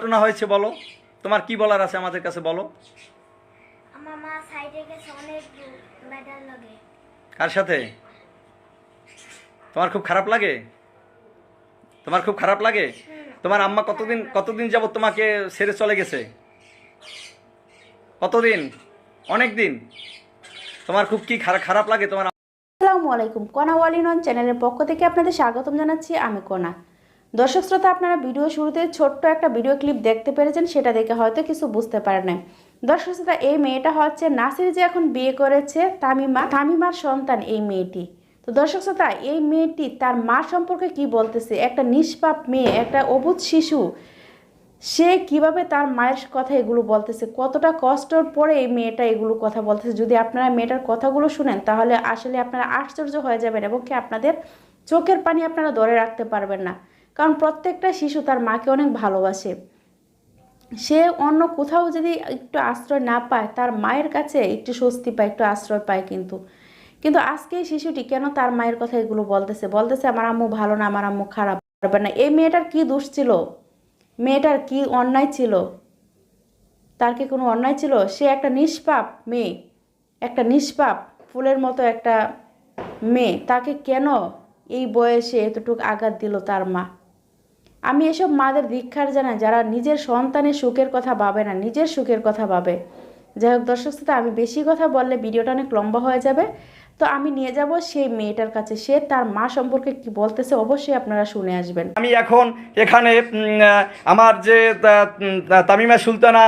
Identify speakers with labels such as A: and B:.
A: ঘটনা হয়েছে বলো। তোমার কি বলার আছে আমাদের কাছে বলো।
B: আমার মা সাইডে গেছে অনেক মেডাল লাগে।
A: কার সাথে? তোমার খুব খারাপ লাগে? তোমার খুব খারাপ লাগে? তোমার আম্মা কতদিন কতদিন যাবত তোমাকে ছেড়ে চলে গেছে? কতদিন? অনেক দিন তোমার খুব কি খারাপ খারাপ লাগে তোমার
C: আসসালামু আলাইকুম কণা ওয়ালিনন চ্যানেলের পক্ষ থেকে আপনাদের স্বাগতম জানাচ্ছি আমি কণা দর্শক শ্রোতা, আপনারা ভিডিও শুরুতে ছোট্ট একটা ভিডিও ক্লিপ দেখতে পেরেছেন, সেটা দেখে হয়তো কিছু বুঝতে পারে নাই। দর্শক শ্রোতা, এই মেয়েটা হচ্ছে নাসির যে এখন বিয়ে করেছে, তামিমা, তামিমার সন্তান এই মেয়েটি। তো দর্শক শ্রোতা, এই মেয়েটি তার মা সম্পর্কে কি বলতেছে? একটা নিষ্পাপ মেয়ে, একটা অবুধ শিশু, সে কীভাবে তার মায়ের কথা এগুলো বলতেছে? কতটা কষ্টর পরে এই মেয়েটা এগুলো কথা বলতেছে? যদি আপনারা মেয়েটার কথাগুলো শুনেন, তাহলে আসলে আপনারা আশ্চর্য হয়ে যাবেন এবং কি আপনাদের চোখের পানি আপনারা ধরে রাখতে পারবেন না। কারণ প্রত্যেকটা শিশু তার মাকে অনেক ভালোবাসে। সে অন্য কোথাও যদি একটু আশ্রয় না পায়, তার মায়ের কাছে একটু স্বস্তি পায়, একটু আশ্রয় পায় কিন্তু। কিন্তু আজকে এই শিশুটি কেন তার মায়ের কথা এগুলো বলতেছে? বলতেছে, আমার আম্মু ভালো না, আমার আম্মু খারাপ পারবে না। এই মেয়েটার কি দোষ ছিল? মেয়েটার কি অন্যায় ছিল? তার কি কোনো অন্যায় ছিল? সে একটা নিষ্পাপ মেয়ে, একটা নিষ্পাপ ফুলের মতো একটা মেয়ে। তাকে কেন এই বয়সে এতটুকু আঘাত দিল তার মা? আমি এসব মাদের দীক্ষার জানাই, যারা নিজের সন্তানের সুখের কথা ভাবে না, নিজের সুখের কথা ভাবে। যাই হোক, দর্শক শ্রোতা, আমি বেশি কথা বললে ভিডিওটা অনেক লম্বা হয়ে যাবে। তো আমি নিয়ে যাব সেই মেয়েটার কাছে। সে তার মা সম্পর্কে কি বলতেছে অবশ্যই আপনারা শুনে আসবেন।
A: আমি এখন এখানে আমার যে তামিমা সুলতানা